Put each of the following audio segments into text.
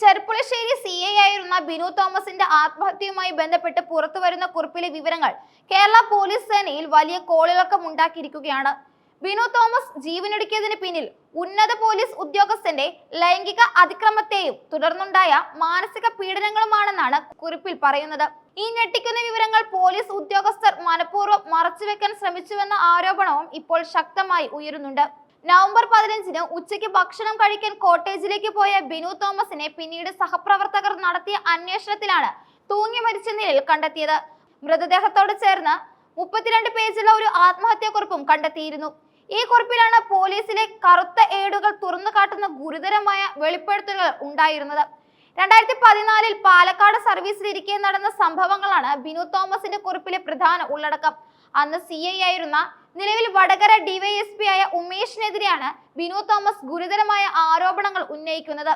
Cherpulassery C I ആയിരുന്ന ബിനു തോമസിന്റെ ആത്മഹത്യയുമായി ബന്ധപ്പെട്ട് പുറത്തുവരുന്ന കുറിപ്പിലെ വിവരങ്ങൾ കേരള പോലീസ് സേനയിൽ വലിയ കോളിളക്കം ഉണ്ടാക്കിയിരിക്കുകയാണ്. ബിനു തോമസ് ജീവനൊടുക്കിയതിന് പിന്നിൽ ഉന്നത പോലീസ് ഉദ്യോഗസ്ഥന്റെ ലൈംഗിക അതിക്രമത്തെയും തുടർന്നുണ്ടായ മാനസിക പീഡനങ്ങളുമാണെന്നാണ് കുറിപ്പിൽ പറയുന്നത്. ഈ ഞെട്ടിക്കുന്ന വിവരങ്ങൾ പോലീസ് ഉദ്യോഗസ്ഥർ മനഃപൂർവം മറച്ചുവെക്കാൻ ശ്രമിച്ചുവെന്ന ആരോപണവും ഇപ്പോൾ ശക്തമായി ഉയരുന്നുണ്ട്. നവംബർ പതിനഞ്ചിന് ഉച്ചയ്ക്ക് ഭക്ഷണം കഴിക്കാൻ കോട്ടേജിലേക്ക് പോയ ബിനു തോമസിനെ പിന്നീട് സഹപ്രവർത്തകർ നടത്തിയ അന്വേഷണത്തിലാണ് തൂങ്ങി മരിച്ച നിലയിൽ കണ്ടെത്തിയത്. മൃതദേഹത്തോട് ചേർന്ന് മുപ്പത്തിരണ്ട് പേജുള്ള ഒരു ആത്മഹത്യാക്കുറിപ്പും കണ്ടെത്തിയിരുന്നു. ഈ കുറിപ്പിലാണ് പോലീസിലെ കറുത്ത ഏടുകൾ തുറന്നു കാട്ടുന്ന ഗുരുതരമായ വെളിപ്പെടുത്തലുകൾ ഉണ്ടായിരുന്നത്. രണ്ടായിരത്തി പതിനാലിൽ പാലക്കാട് സർവീസിലിരിക്കെ നടന്ന സംഭവങ്ങളാണ് ബിനു തോമസിന്റെ കുറിപ്പിലെ പ്രധാന ഉള്ളടക്കം. അന്ന് സി ഐ ആയിരുന്ന നിലവിൽ വടകര ഡിവൈഎസ്പി ആയ ഉമേഷിനെതിരെയാണ് ബിനു തോമസ് ഗുരുതരമായ ആരോപണങ്ങൾ ഉന്നയിക്കുന്നത്.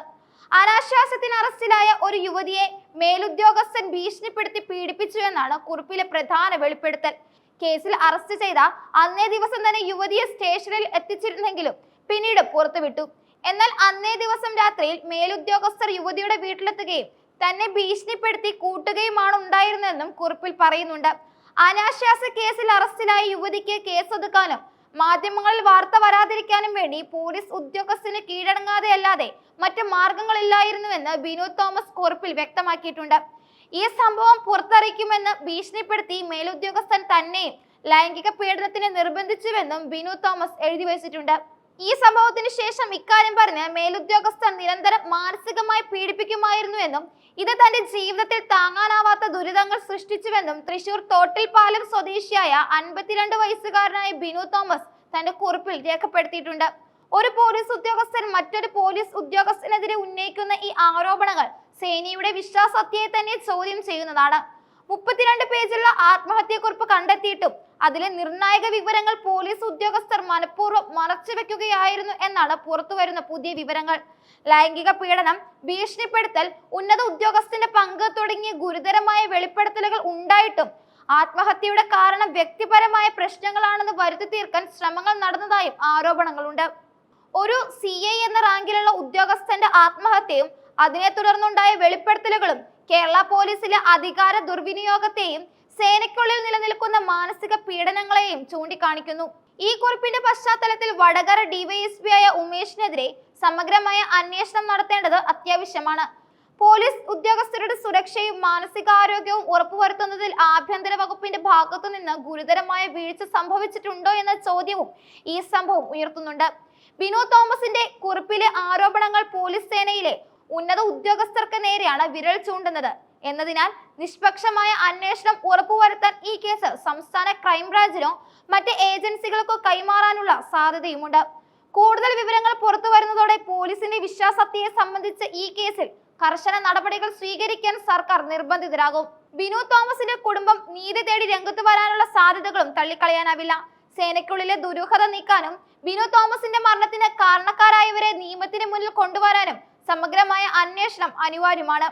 അനാശ്വാസത്തിന് അറസ്റ്റിലായ ഒരു യുവതിയെ മേലുദ്യോഗസ്ഥൻ ഭീഷണിപ്പെടുത്തി പീഡിപ്പിച്ചു എന്നാണ് കുറിപ്പിലെ പ്രധാന വെളിപ്പെടുത്തൽ. കേസിൽ അറസ്റ്റ് ചെയ്ത അന്നേ ദിവസം തന്നെ യുവതിയെ സ്റ്റേഷനിൽ എത്തിച്ചിരുന്നെങ്കിലും പിന്നീട് പുറത്തുവിട്ടു. എന്നാൽ അന്നേ ദിവസം രാത്രിയിൽ മേലുദ്യോഗസ്ഥർ യുവതിയുടെ വീട്ടിലെത്തുകയും തന്നെ ഭീഷണിപ്പെടുത്തി കൂട്ടുകയുമാണ് ഉണ്ടായിരുന്നതെന്നും കുറിപ്പിൽ പറയുന്നുണ്ട്. അനാശ്വാസ കേസിൽ അറസ്റ്റിലായ യുവതിക്ക് കേസൊതുക്കാനും മാധ്യമങ്ങളിൽ വാർത്ത വരാതിരിക്കാനും വേണ്ടി പോലീസ് ഉദ്യോഗസ്ഥന് കീഴടങ്ങാതെ അല്ലാതെ മറ്റു മാർഗങ്ങളില്ലായിരുന്നുവെന്ന് ബിനോദ് തോമസ് കുറിപ്പിൽ വ്യക്തമാക്കിയിട്ടുണ്ട്. ഈ സംഭവം പുറത്തറിയിക്കുമെന്ന് ഭീഷണിപ്പെടുത്തി മേലുദ്യോഗസ്ഥൻ തന്നെയും ലൈംഗിക പീഡനത്തിന് നിർബന്ധിച്ചുവെന്നും ബിനോദ് തോമസ് എഴുതി വച്ചിട്ടുണ്ട്. ഈ സംഭവത്തിന് ശേഷം ഇക്കാര്യം പറഞ്ഞ് മേലുദ്യോഗസ്ഥൻ നിരന്തരം മാനസികമായി പീഡിപ്പിക്കുമായിരുന്നുവെന്നും ഇത് തന്റെ ജീവിതത്തിൽ താങ്ങാനാവാത്ത ദുരിതങ്ങൾ സൃഷ്ടിച്ചുവെന്നും തൃശൂർ തോട്ടിൽപാലം സ്വദേശിയായ അൻപത്തിരണ്ട് വയസ്സുകാരനായ ബിനു തോമസ് തന്റെ കുറിപ്പിൽ രേഖപ്പെടുത്തിയിട്ടുണ്ട്. ഒരു പോലീസ് ഉദ്യോഗസ്ഥൻ മറ്റൊരു പോലീസ് ഉദ്യോഗസ്ഥനെതിരെ ഉന്നയിക്കുന്ന ഈ ആരോപണങ്ങൾ സേനയുടെ വിശ്വാസത്തെ തന്നെ ചോദ്യം ചെയ്യുന്നതാണ്. മുപ്പത്തിരണ്ട് പേജുള്ള ആത്മഹത്യക്കുറിപ്പ് കണ്ടെത്തിയിട്ടും അതിലെ നിർണായക വിവരങ്ങൾ പോലീസ് ഉദ്യോഗസ്ഥർ മനഃപൂർവം മറച്ചുവെക്കുകയായിരുന്നു എന്നാണ് പുറത്തുവരുന്ന പുതിയ വിവരങ്ങൾ. ലൈംഗിക പീഡനം ഭീഷണിപ്പെടുത്തൽ ഉന്നത ഉദ്യോഗസ്ഥന്റെ പങ്ക് തുടങ്ങിയ ഗുരുതരമായ വെളിപ്പെടുത്തലുകൾ ഉണ്ടായിട്ടും ആത്മഹത്യയുടെ കാരണം വ്യക്തിപരമായ പ്രശ്നങ്ങളാണെന്ന് വരുത്തി തീർക്കാൻ ശ്രമങ്ങൾ നടന്നതായും ആരോപണങ്ങളുണ്ട്. ഒരു സി ഐ എന്ന റാങ്കിലുള്ള ഉദ്യോഗസ്ഥന്റെ ആത്മഹത്യയും അതിനെ തുടർന്നുണ്ടായ വെളിപ്പെടുത്തലുകളും കേരള പോലീസിലെ അധികാര ദുർവിനിയോഗത്തെയും സേനയ്ക്കുള്ളിൽ നിലനിൽക്കുന്ന മാനസിക പീഡനങ്ങളെയും ചൂണ്ടിക്കാണിക്കുന്നു. ഈ കുറിപ്പിന്റെ പശ്ചാത്തലത്തിൽ വടകര ഡിവൈഎസ്പി ആയ ഉമേഷിനെതിരെ സമഗ്രമായ അന്വേഷണം നടത്തേണ്ടത് അത്യാവശ്യമാണ്. പോലീസ് ഉദ്യോഗസ്ഥരുടെ സുരക്ഷയും മാനസികാരോഗ്യവും ഉറപ്പുവരുത്തുന്നതിൽ ആഭ്യന്തര വകുപ്പിന്റെ ഭാഗത്തുനിന്ന് ഗുരുതരമായ വീഴ്ച സംഭവിച്ചിട്ടുണ്ടോ എന്ന ചോദ്യവും ഈ സംഭവം ഉയർത്തുന്നുണ്ട്. ബിനോ തോമസിന്റെ കുറിപ്പിലെ ആരോപണങ്ങൾ പോലീസ് സേനയിലെ ഉന്നത ഉദ്യോഗസ്ഥർക്ക് നേരെയാണ് വിരൽ ചൂണ്ടുന്നത്. എന്നതിനാൽ നിഷ്പക്ഷമായ അന്വേഷണം ഉറപ്പുവരുത്താൻ ഈ കേസ് സംസ്ഥാന ക്രൈംബ്രാഞ്ചിനോ മറ്റ് ഏജൻസികൾക്കോ കൈമാറാനുള്ള സാധ്യതയുമുണ്ട്. കൂടുതൽ വിവരങ്ങൾ പുറത്തു വരുന്നതോടെ പോലീസിന്റെ വിശ്വാസത്തെ സംബന്ധിച്ച് ഈ കേസിൽ കർശന നടപടികൾ സ്വീകരിക്കാൻ സർക്കാർ നിർബന്ധിതരാകും. ബിനു തോമസിന്റെ കുടുംബം നീതി തേടി രംഗത്ത് വരാനുള്ള സാധ്യതകളും തള്ളിക്കളയാനാവില്ല. സേനയ്ക്കുള്ളിലെ ദുരൂഹത നീക്കാനും ബിനു തോമസിന്റെ മരണത്തിന് കാരണക്കാരായവരെ നിയമത്തിന് മുന്നിൽ കൊണ്ടുവരാനും സമഗ്രമായ അന്വേഷണം അനിവാര്യമാണ്.